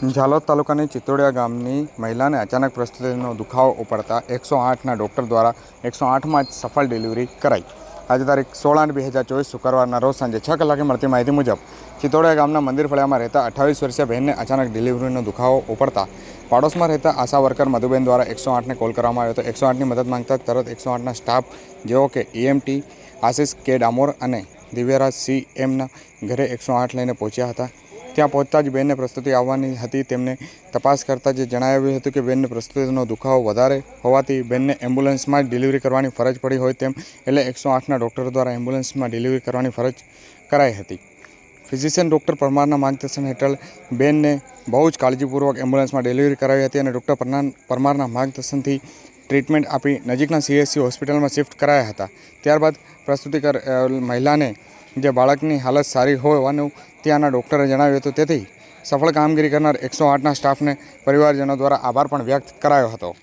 ઝાલોદ તાલુકાની ચિત્તોડિયા ગામની મહિલાને અચાનક પ્રસ્તુતિનો દુખાવો ઉપડતા એકસો આઠના ડૉક્ટર દ્વારા એકસો આઠમાં જ સફળ ડિલિવરી કરાઈ. આજે તારીખ સોળ આઠ બે હજાર ચોવીસ શુક્રવારના રોજ સાંજે છ કલાકે મળતી માહિતી મુજબ ચિત્તોડિયા ગામના મંદિર ફળિયામાં રહેતા અઠ્ઠાવીસ વર્ષીય બહેનને અચાનક ડિલિવરીનો દુખાવો ઉપડતા પાડોશમાં રહેતા આશા વર્કર મધુબેન દ્વારા એકસો આઠને કોલ કરવામાં આવ્યો હતો. એકસો આઠની મદદ માંગતા તરત એકસો આઠના સ્ટાફ જેવો કે ઈએમટી, આશિષ કે ડામોર અને દિવ્યરાજ સી એમના ઘરે એકસો આઠ લઈને પહોંચ્યા હતા. ત્યાં પહોંચતા જ બેનને પ્રસ્તુતિ આવવાની હતી. તેમને તપાસ કરતાં જે જણાવ્યું હતું કે બેનને પ્રસ્તુતિનો દુખાવો વધારે હોવાથી બેનને એમ્બ્યુલન્સમાં જ ડિલિવરી કરવાની ફરજ પડી હોય તેમ એટલે એકસો આઠના ડૉક્ટર દ્વારા એમ્બ્યુલન્સમાં ડિલિવરી કરવાની ફરજ કરાઈ હતી. ફિઝિશિયન ડૉક્ટર પરમારના માર્ગદર્શન હેઠળ બેનને બહુ જ કાળજીપૂર્વક એમ્બ્યુલન્સમાં ડિલિવરી કરાવી હતી અને ડૉક્ટર પરના પરમારના માર્ગદર્શનથી ટ્રીટમેન્ટ આપી નજીકના સીએસસી હોસ્પિટલમાં શિફ્ટ કરાયા હતા. ત્યારબાદ પ્રસ્તુતિ કર મહિલાને, જે બાળકની હાલત સારી હોવાનું ત્યાંના ડૉક્ટરે જણાવ્યું હતું. તેથી સફળ કામગીરી કરનાર એકસો આઠના સ્ટાફને પરિવારજનો દ્વારા આભાર પણ વ્યક્ત કરાયો હતો.